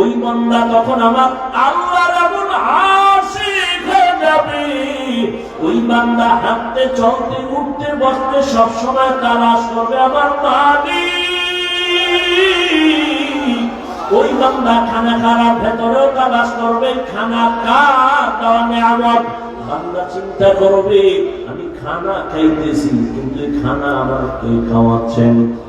ওই বান্দা তখন আমার আল্লাহ এমন আশিক হয়ে যাবে ওই বান্দা হাঁটতে, চলতে, উঠতে, বসতে সবসময় তালাশ করবে আমার মালিক ওই বান্দা খানা খারাপ ভেতরেও তালাশ করবে, খানা কার দেওয়া নেয়ামত বান্দা চিন্তা করবে, আমি খানা খাইতেছি, কিন্তু খানা আমার কেউ খাওয়াচ্ছেন?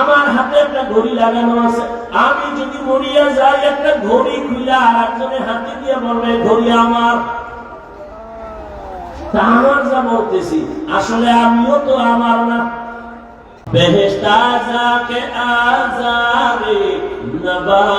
আমার হাতে একটা ঘড়ি লাগানো আছে। আমি যদি মরিয়া যাই, একটা ঘড়ি খুলে আর একজনের হাতে দিয়ে বলবে, ঘড়ি আমার। তা আমার যা বলতেছি, আসলে আমিও তো আমার না। বেহেস্তা যাকে আজারে রাবা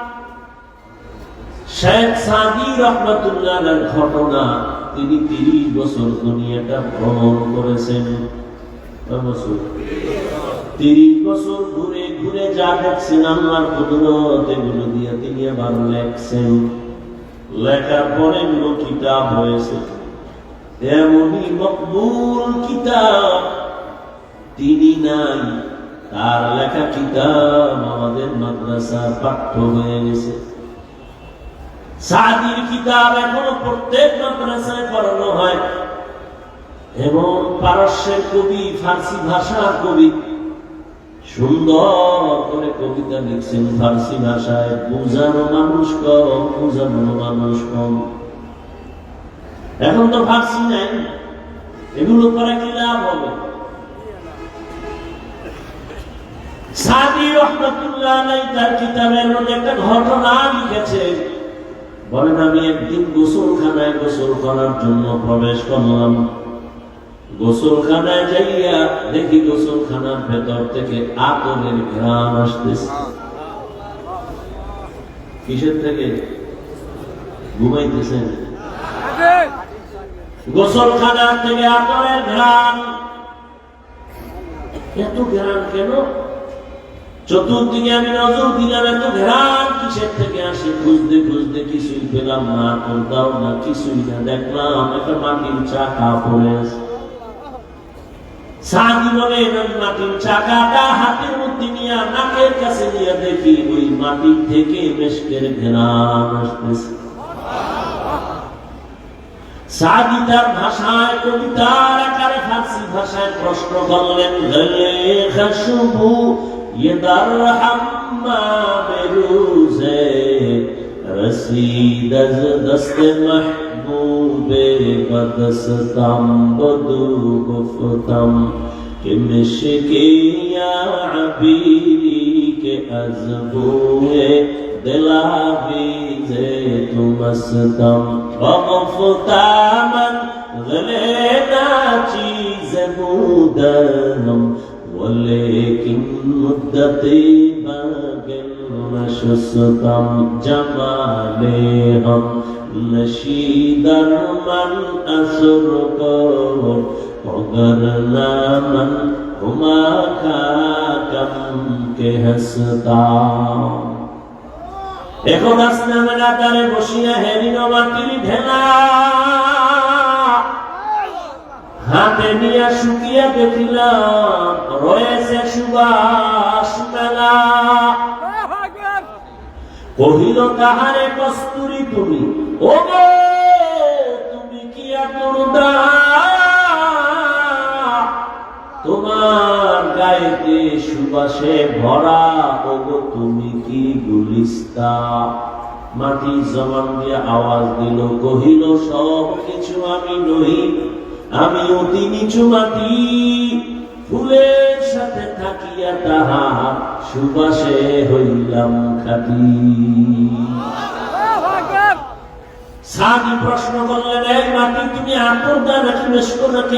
শেখ সাদি রহমতুল্লাহ ঘটনা তিনি তিরিশ বছর দুনিয়াটা ভ্রমণ করেছেন। তিরিশ বছর ঘুরে ঘুরে যা দেখছেন আল্লাহর কুদরত, এগুলো দিয়ে তিনি আবার লেখছেন। লেখার পরে কিতাব হয়েছে। এমনই মকবুল কিতাব। তিনি নাই, তার লেখা কিতাব আমাদের মাদ্রাসার পাঠ্য হয়ে গেছে। সাদির কিতাব এখনও প্রত্যেক মাদ্রাসায় পড়ানো হয়। এবং পারস্যের কবি, ফার্সি ভাষার কবি। সুন্দর করে কবিতা লিখছেন ফার্সি ভাষায়। বুঝানো মানুষ কম, বুঝানো মানুষ কম। এখন তো ফার্সি নাই। এগুলো করে কি লাভ হবে? সাদি রহমতুল্লাহ নাই তার কিতাবের মধ্যে একটা ঘটনা লিখেছে। বলেন, আমি একদিন গোসলখানায় গোসল করার জন্য প্রবেশ করলাম। গোসলখানায় যাইয়া দেখি গোসলখানার ভেতর থেকে আতরের ঘ্রাণ আসতেছে। কিসের থেকে? ঘুমাইতেছেন? গোসলখানার থেকে আতরের ঘ্রাণ। এত ঘ্রাণ কেন? চতুর্দিকে আমি নজর দিলাম, এত ঘ্রাণ কিসের থেকে আসে? খুঁজতে খুঁজতে কিছুই পেলাম না কোনটাও না কিছুই না দেখলাম, একটা মাটির চাকা পড়ে সাদি বলে মাটির চাকাটা হাতের মধ্যে নিয়ে নাকের কাছে নিয়ে দেখি, ওই মাটির থেকে মেশকের ঘ্রাণ আসতেছে। সাদি তার ভাষায়, কবিতার আকারে ফার্সি ভাষায় প্রশ্ন করলেন یہ درہم بروز رسید از دست محبوب قدستم بدو گفتم کہ مشکی یا عبیری کے از بوئے دلا بیزے تم استم وغفتامن غلینا چیز بودنم ولكن مدتي باقل نشستم جمالهم نشيدا من أسركم وقرنا من هما كاكم كهستام এখন আসনা মেলা তারে বসিয়া হেরিন মাটির ঢেলা হাতে নিয়ে শুকিয়ে দেখিলাম, রয়েছে সুবাস কহিল তাহারে কস্তুরি তুমি? ও তুমি কি তোমার গায়েতে সুবাসে ভরা, ওগো, তুমি কি গুলিস্তা? মাটি জমান দিয়ে আওয়াজ দিল, কহিল সব কিছু আমি নই আমি অতি নিচু মাটি ফুলের সাথে থাকিয়া তাহা সুবাসে হইলাম খাটি। সাদি প্রশ্ন করলেন, এই মাটি তুমি আতর দেয় নাকি? মেশকো নাকি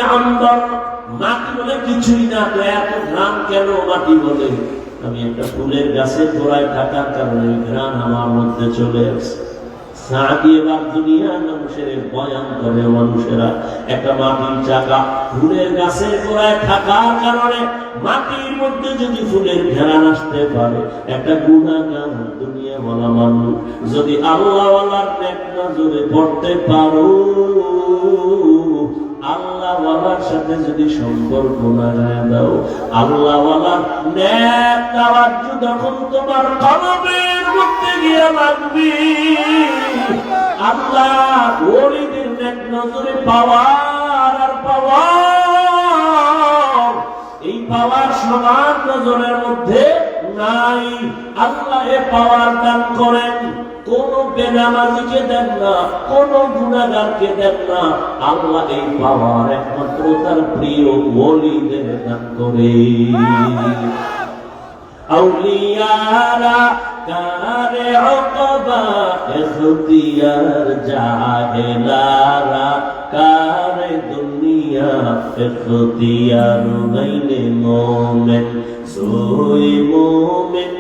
মাটি বলে কিছুই না, তো এত ঘ্রাণ কেন মাটি বলে? আমি একটা ফুলের গাছের গোড়ায় থাকার কারণে ঘ্রাণ আমার মধ্যে চলে আসছে থাকার কারণে মাটির মধ্যে যদি ফুলের ঘেরান আসতে পারে, একটা গুণাগান দুনিয়া বলা মানুষ যদি আল্লাহওয়ালার পড়তে পারো। আল্লাহওয়ালার সাথে যদি সম্পর্ক লাগায় দাও, আল্লাহওয়ালার নেক তাওয়াজ্জু যখন তোমার কলবের মধ্যে গিয়ে লাগবে। আল্লাহ ওলিদের নেক নজরে পাওয়ার আর পাওয়ার, এই পাওয়ার সমান নজরের মধ্যে নাই। আল্লাহ এ পাওয়ার দান করেন। কোন বেনামাজিকে দেন না, কোন গুণাগারকে দেন না। আল্লাহ এই পাওয়ার একমাত্র তার প্রিয় বলিদের দান করে। আউলিয়ারা কারে অকবা এখতিয়ার জাহেলারা কারে দুনিয়া এখতিয়ার গাইলে মোমেন, সোই মোমেন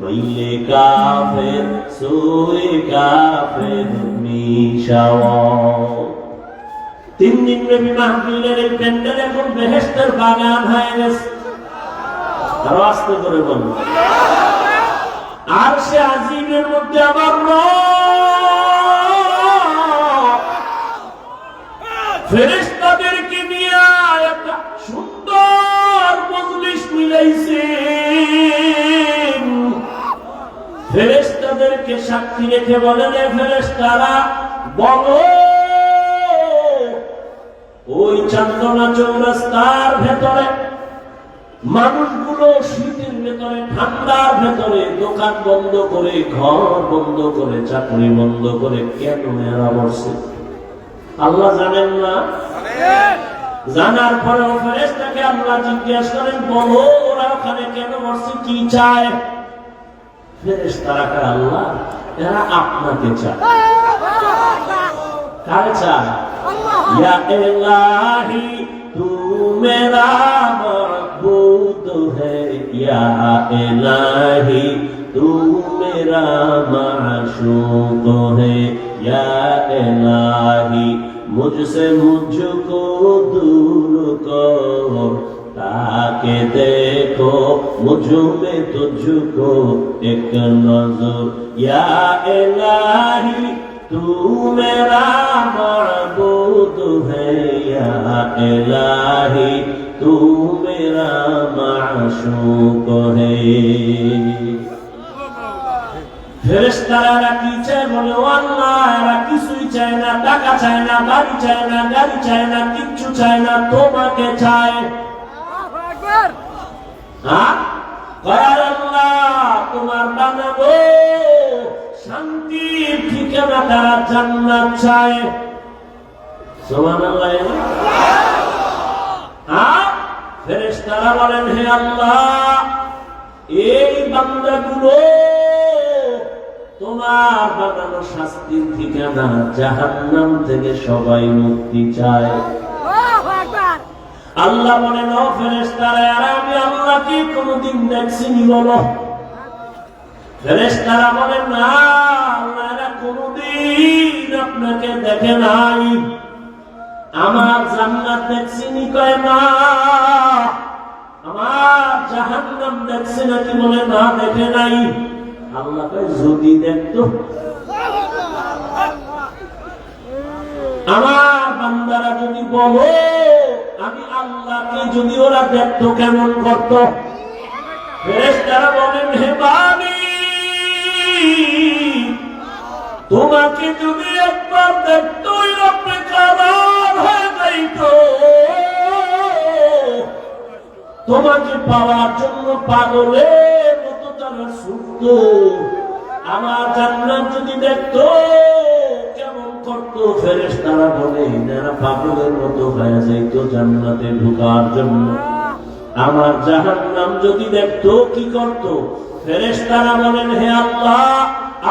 মাইলে কাফের সোই কাফের মিশাব তিন দিন ব্যাপী মাহফিলের এই প্যান্ডেল এখন বেহেস্তের বাগান হয়ে গেছে। আরও আস্তে করে বল আর সে আজিমের মধ্যে আমার ফেরেস্তাদেরকে ফেরেস্তাদেরকে সাক্ষী রেখে বলেন "এ ফেরেস্তারা বলো ওই চান্দনা চৌরাস্তার ভেতরে মানুষগুলো শীতের ভেতরে ঠান্ডার ভেতরে দোকান বন্ধ করে ঘর বন্ধ করে চাকরি বন্ধ করে কেন এরা বসে আল্লাহ জানেন না? জানার পরে ফেরেস্তাকে আল্লাহ জিজ্ঞেস করেন বলো ওরা ওখানে কেন বসছে কি চায়? ফেরেস এলাহি তু মেরা মবুদ দূর ताके देखो मुझ में तुझको एक नजर या इलाही तू मेरा मबूद है या इलाही तू मेरा माशूक है ফেরেশতারা কি চায় বলে ও আল্লাহ এরা কিছুই চায় না টাকা চায় না বাড়ি চায় না গাড়ি চায় না কিচ্ছু চায় না তোমাকে চায় হ্যাঁ? তোমার বানাবো শান্তির ঠিকানা তারা জান্নাত চায়। সুবহানাল্লাহ হ্যাঁ? বলেন, হে আল্লাহ, এই বান্দাগুলো তোমার বানানো শাস্তির ঠিকানা জাহান্নাম থেকে সবাই মুক্তি চায়। আল্লাহ বলেন, ও ফেরেশতারা আর আমি আল্লাহকে কোনোদিন দেখছিনি বলো। ফেরেশতারা বলেন, না, আল্লাহ এরা কোনোদিন আপনাকে দেখে নাই। আমার জান্নাত দেখছিনি কয় না আমার জাহান্নাম দেখছে নাকি বলে না দেখে নাই? আল্লাহ কয়, যদি দেখতো। আমার বান্দারা যদি বলো আল্লাহকে যদি ওরা দেখতো কেমন করত। বলেন, হে তোমাকে যদি একবার দেখতো কারার হয়ে যাইতো। তোমাকে পাওয়ার জন্য পাগলের মতো তারা ছুটত আমার জান্নাত যদি দেখতো করতো ফেরেস তারা বলে এরা পাগলের মতো হয়ে যাইতো জান্নাতে ঢুকার জন্য। আমার জাহান্নাম যদি দেখতো, কি করতো? ফেরেস তারা বলেন, হে আল্লাহ,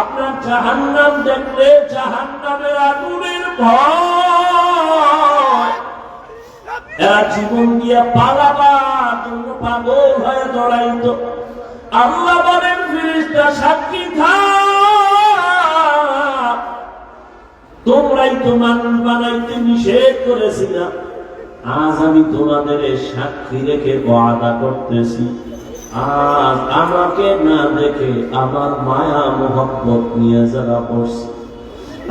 আপনার জাহান্নাম দেখলে জাহান্নামের আগুনের ভয়। এরা জীবন দিয়ে পালাবার জন্য পাগল হয়ে জড়াইত। আল্লাহ বলেন ফিরিস্তা সাক্ষী থাক। তোমরাই তো মানুষ বানাইতে নিষেধ করেছিলা। আজ আমি তোমাদের সাক্ষী রেখে ওয়াদা করতেছি। আজ আমাকে না দেখে আমার মায়া মোহব্বত নিয়ে যারা পড়ছে,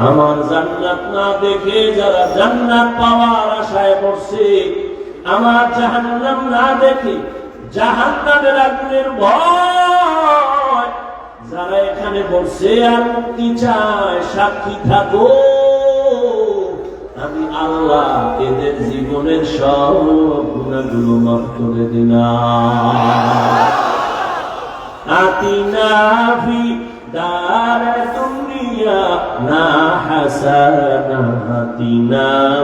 আমার জান্নাত না দেখে যারা জান্নাত পাওয়ার আশায় পড়ছে, আমার জাহান্নাম না দেখে জাহান্নামের আগুনের ভয়। যারা এখানে বসে আর মুক্তি চায়, সাক্ষী থাকো আমি আল্লাহ এদের জীবনের সব গুণাগুলো মাফ করে দিনা আতিনা ফি দার ربنا حسناتنا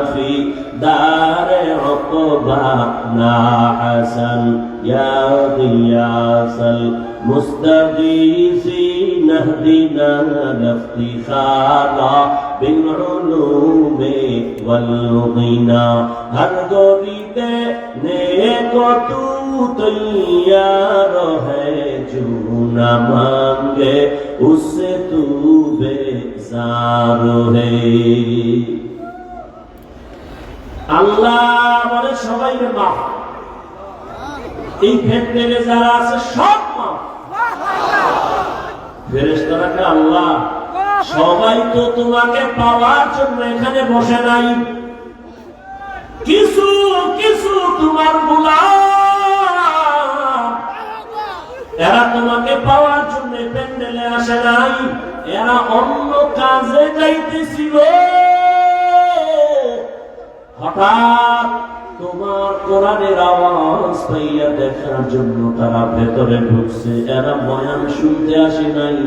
في دار عقبانا حسن يا غياث المستغيثين اهدنا الافتخار بالعلوم والغنى هر غريب نيكو तैयार है, जो न मांगे, उससे तू बेजार আল্লাহ আমাদের সবাইকে মাফ এই ফেতনে যারা আছে সব মাফ আল্লাহ সবাই তো তোমাকে পাওয়ার জন্য এখানে বসে নাই কিছু কিছু তোমার গোলাম এরা তোমাকে পাওয়ার জন্য প্যান্ডেলে আসে নাই। এরা অন্য কাজে যাইতেছিল। হঠাৎ তোমার কোরআনের আওয়াজ পাইয়া দেখার জন্য তারা ভেতরে ঢুকছে। এরা বয়ান শুনতে আসে নাই।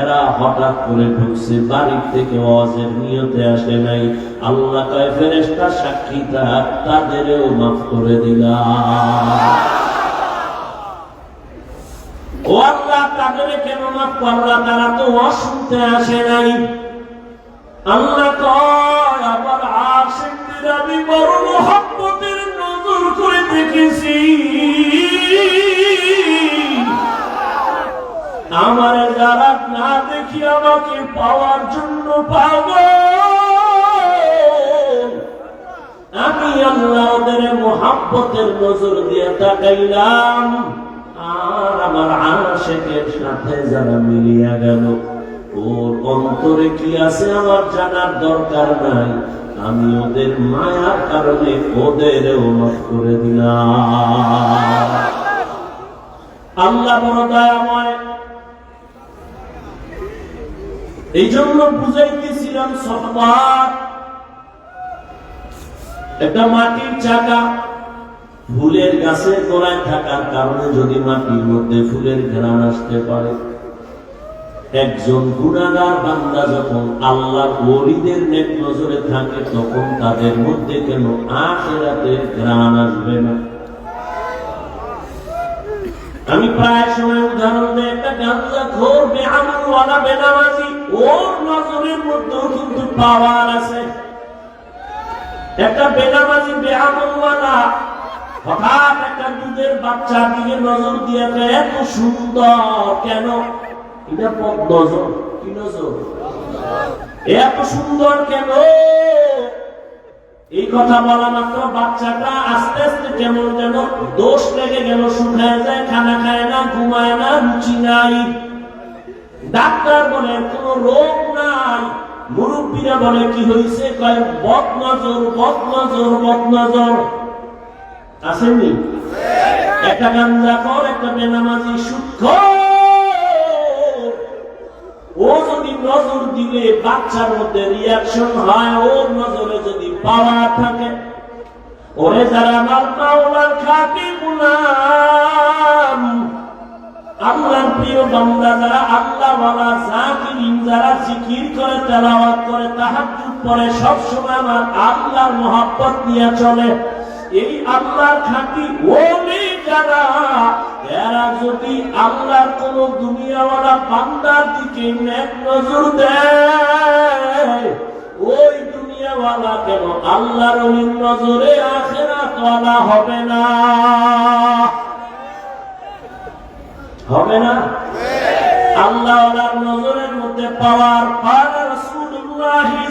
এরা হঠাৎ করে ঢুকছে, বাড়ির থেকে অজের নিয়তে আসে নাই। আল্লাহ কয় ফেরেস্তা সাক্ষী তাদেরও মাফ করে দিলাম। তাদের করলা তারা তো আসে নাই। আমি বড় নজর দেখেছি। আমার যারা না দেখি আমাকে পাওয়ার জন্য পাব আমি আল্লাহ ওদের মহাব্বতের নজর দিয়ে তাকাইলাম। আমার আশেকের সাথে যারা মিলিয়া গেল, ওর অন্তরে কি আছে আমার জানার দরকার নাই? আমি ওদের মায়ার কারণে ওদেরও মাফ করে দিলাম। আল্লাহ বড় দয়াময়। এই জন্য বুঝাইতেছিলাম সবার একটা মাটির চাকা ফুলের গাছের গোড়ায় থাকার কারণে যদি মাটির মধ্যে ফুলের ঘেরান আসতে পারে। একজন গুণাগার বান্দা যখন আল্লাহ ওলিদের নেক নজরে থাকে, তখন তাদের মধ্যে কেন আখেরাতে গ্রাণ আসবে না? আমি প্রায় সময় উদাহরণ দেয় একটা গাঞ্জা ঘোর বেআমলওয়ালা বেনামাজি, ওর নজরের মধ্যেও কিন্তু পাওয়ার আছে। একটা বেনামাজি বেআমলওয়ালা হঠাৎ একটা দুধের বাচ্চার দিকে নজর দিয়ে এত সুন্দর। কেন? এটা পদ নজর। কি নজর? এত সুন্দর কেন? এই কথা বলা মাত্র বাচ্চাটা আস্তে আস্তে কেমন যেন দোষ লেগে গেল, শুকায় যায়, খানা খায় না, ঘুমায় না, রুচি নাই। ডাক্তার বলে, কোন রোগ নাই। মুরব্বীরা বলে, কি হয়েছে কয়, বদ নজর বদ নজর বদ নজর। আসেননি? একটা গাঞ্জা কর, একটা বেনামাজি সূক্ষ্ম ও যদি নজর দিলে বাচ্চার মধ্যে রিয়াকশন হয়, ওর নজরে যদি পাওয়া থাকে, ওরে যারা আমার মাওলার খাটি গুলাম, আল্লাহর প্রিয় বান্দা যারা আল্লাহ ওয়ালা জাকিরিন যারা জিকির করে, তেলাওয়াত করে, তাহাজ্জুদ পড়ে সব সময় আমার আল্লাহর মহব্বত নিয়ে চলে। এই আল্লাহর খাঁটি ওলি যারা এরা যদি আল্লাহর কোন দুনিয়াওয়ালা বান্দার দিকে নেক নজর দেয় ওই দুনিয়াওয়ালা কেন আল্লাহর ওলির নজরে আখেরাত ওয়ালা হবে না? হবে না? আল্লাহ নজরের মধ্যে পাওয়ার পার রাসূলুল্লাহ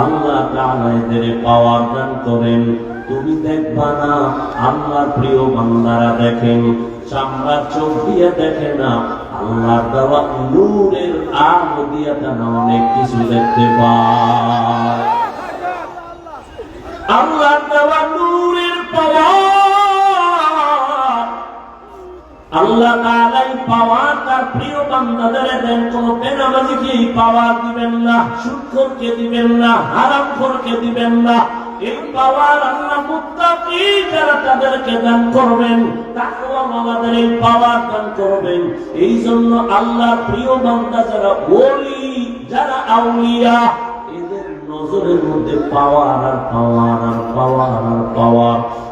আল্লাহ তাআলা এদের পাওয়ার দান করেন। তুমি দেখবা না আল্লাহ প্রিয় বান্দারা দেখেন চামড়ার চোখ দিয়ে দেখে না, আল্লাহর দেওয়া নূরের আলো দিয়ে তারা অনেক কিছু দেখতে পায়। আল্লাহর দেওয়া নূরের পাওয়ার আল্লাহ তাআলাই পাওয়ার তার প্রিয় বান্দাদের দেন কোন বেনামাজিকে দিবেন না দিবেন না হারামখোরকে দিবেন না। এই পাওয়ার আল্লাহ মুত্তাকি যারা তাদেরকে দান করবেন তাকওয়া এই পাওয়ার দান করবেন। এই জন্য আল্লাহর প্রিয় বান্দা যারা ওলি, যারা আউলিয়া, এদের নজরের মধ্যে পাওয়ার আর পাওয়ার আর পাওয়ার আর পাওয়ার।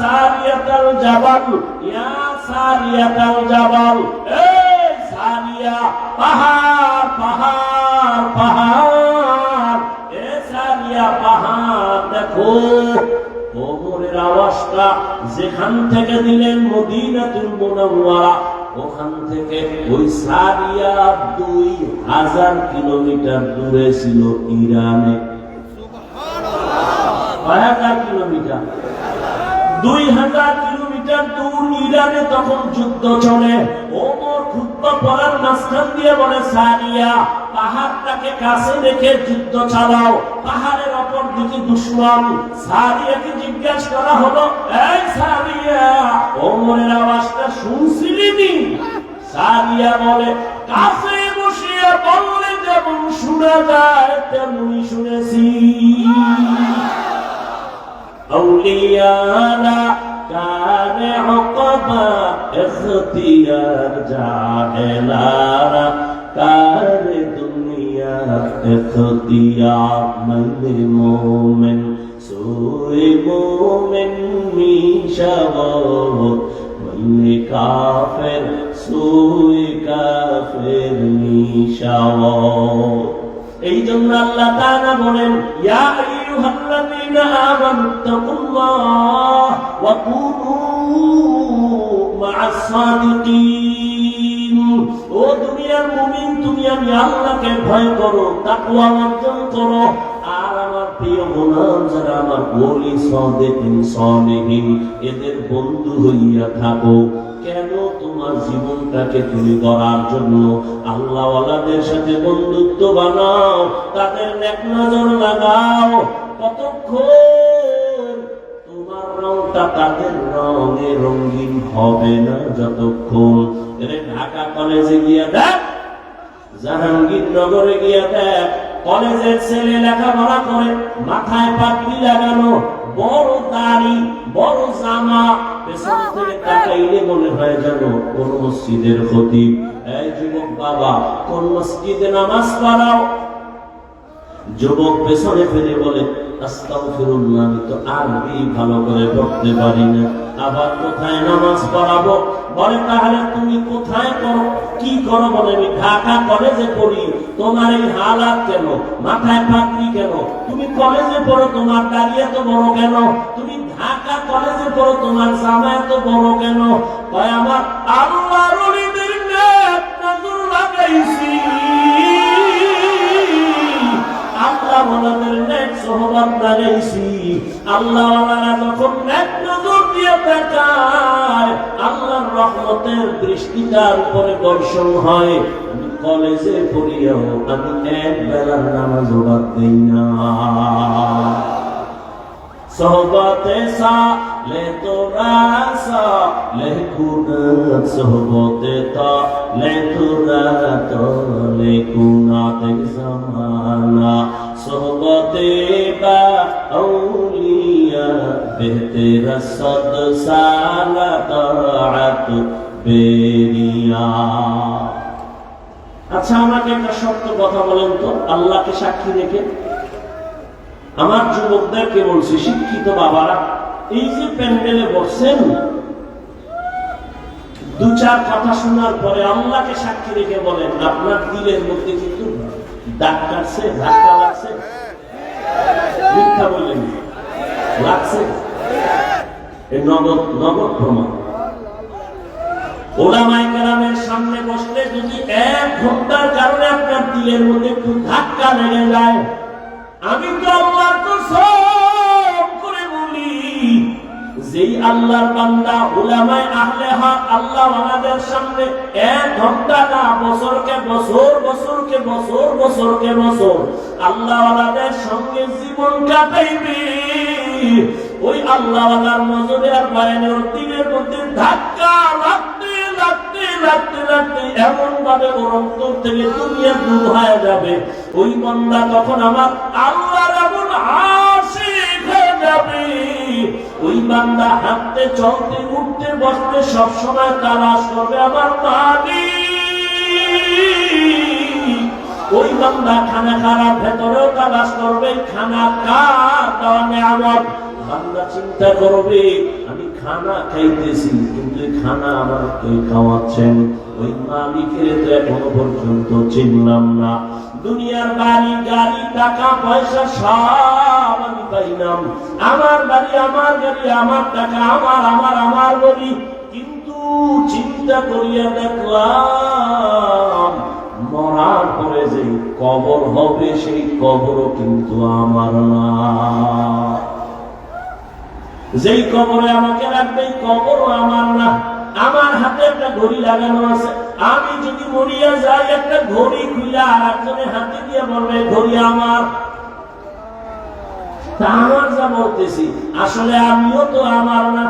সারিয়াতাল জাবাল, ইয়া সারিয়াতাল জাবাল সারিয়া, পাহাড় পাহাড় পাহাড়, এ সারিয়া, পাহাড়, দেখো আওয়াজটা যেখান থেকে দিলেন মদিনাতুল মুনাওয়ারা, ওখান থেকে ওই সারিয়া দুই হাজার কিলোমিটার দূরে ছিল ইরানে। কয় হাজার কিলোমিটার? দুই হাজার কিলোমিটার দূর তখন যুদ্ধ চলে। ওমর বলে সারিয়া পাহাড়টাকে কাছে রেখে যুদ্ধ চালাও। পাহাড়ের অপর দিকে দুশ্মন। করা হলো, এই সারিয়া ওমরের আওয়াজটা শুনছিলি সারিয়া বলে, কাছে বসিয়া বললে যেমন শোনা যায়, তেমনি শুনেছি। আউলিয়ারা কার হকবা এখতিয়ার জাহেলারা কার দুনিয়া এখতিয়ার মন্দ মোমেন সুরে মোমেন মিশাব মন্দ কাফের সুরে কাফের এই জন্য আল্লাহ তারা বলেন, ইয়া আইয়ুহাল্লাযীনা আমানু তাকুল্লাহ ওয়া কুনু মা'আস সাদিকিন ও দুনিয়ার মুমিন, তুমি আমি আল্লাহকে ভয় করো, তাকওয়া অর্জন করো। আর আমার প্রিয় গোলাম, যারা আমার ওলি সাদিকিন সালিহিন এদের বন্ধু হইয়া থাকো। কেন তোমার জীবনটাকে তুমি করার জন্য আল্লাহওয়ালাদের সাথে বন্ধুত্ব বানাও, তাদের নেক নজর লাগাও। কতক্ষণ? তোমার রংটা তাদের রঙে রঙিন হবে না যতক্ষণ? ঢাকা কলেজে গিয়া দেখ জাহাঙ্গীরনগরে গিয়া দেখ, কলেজের ছেলে লেখাপড়া করে মাথায় পাগড়ি লাগানো, বড় দাড়ি, বড় জামা, পেছন থেকে তাকাইলে মনে হয় যেন কোন মসজিদের ক্ষতি এই যুবক বাবা, কোন মসজিদে নামাজ পড়াও? যুবক পেছনে ফিরে বলে আস্তাগফিরুল্লাহ তো আরবি ভালো করে পড়তে পারি না। আবার কোথায় নামাজ পড়াবো? বলে, তাহলে তুমি কোথায় করো কি করো বলে আমি ঢাকা কলেজে পড়ি? তোমার এই হালাত কেন? মাথায় পাগড়ি কেন? তুমি কলেজে পড়ো, তোমার দাড়ি এত বড় কেন? তুমি ঢাকা কলেজে পড়ো, তোমার জামা এত বড় কেন? তাই আমার আল্লাহ নজর লাগাইছি। সোহবত লাগাইছি আল্লাহ যখন নেক নজর দিয়ে তাকায়, আল্লাহর রহমতের দৃষ্টিটার উপরে দর্শন হয়। কলেজে পড়িয়াও আমি এক বেলার নামাজ বাদ দিই না। সোহবতে সা, লে তোরা সা, লে কুনাত সোহবতে তা, লে তোরা তো, লে কুনাত জামানা। সোহবতে বা আউলিয়া বেরিয়া। আচ্ছা আমাকে একটা সত্য কথা বলেন তো, আল্লাহকে সাক্ষী রেখে। আমার যুবকদেরকে বলছি, শিক্ষিত বাবারা, এই যে প্যান্ডেলে বসছেন দু চার কথা শোনার পরে আল্লাহকে সাক্ষী রেখে বলেন, আপনার দিলের মধ্যে কিন্তু দাগ কাটছে ধাক্কা লাগছে। মিথ্যা বললেন। লাগছে? এ নগদ নগদ ওলামাই সামনে বসলে যদি এক ঘণ্টার কারণে আপনার দিলের মধ্যে একটু ধাক্কা লেগে যায়, আমি তো আল্লাহর যেই আল্লাহর বান্দা উলামায়ে আহলে হক, আল্লাহ আমাদের সামনে এক ঘণ্টা না, বছরকে বছর বছরকে বছর বছরকে বছর আল্লাহ আমাদের সঙ্গে জীবন কাটাইবে। ওই আল্লাহ আল্লাহর নজরে আর বায়ানের দিনের মধ্যে ধাক্কা লাগতে লাগতে লাগতে লাগতে এমন ভাবে ওর অন্তর থেকে দুনিয়া দূর হয়ে যাবে। ওই বন্দা তখন আমার আল্লাহর এমন আশিক হয়ে যাবে। ওই বান্দা হাঁটতে, চলতে, উঠতে, বসতে সব সময় তালাশ করবে আমার মালিক ওই বান্দা খানা খারাপ ভেতরেও তালাশ করবে, খানা কার দেওয়া নেয়ামত। বান্দা চিন্তা করবে, আমি খানা খাইতেছি, কিন্তু খানা আমার কেউ খাওয়াচ্ছেন। ওই মালিকের তো এখনও পর্যন্ত চিনলাম না। দুনিয়ার বাড়ি গাড়ি, টাকা, পয়সা সব পাইলাম আমার বাড়ি, আমার গাড়ি, আমার টাকা, আমার আমার আমার বলি কিন্তু চিন্তা করিয়া দেখলাম মরার পরে যে কবর হবে, সেই কবরও কিন্তু আমার না। যেই কবরে আমাকে রাখবে কবরও আমার না। আমার হাতে একটা ঘড়ি লাগানো আছে। আমি যদি মরিয়া যাই, একটা ঘড়ি খুলে আর একজনের হাতে দিয়ে বলবে, ঘড়ি আমার। তা আমার যা বলতেছি। আসলে আমিও তো আমার না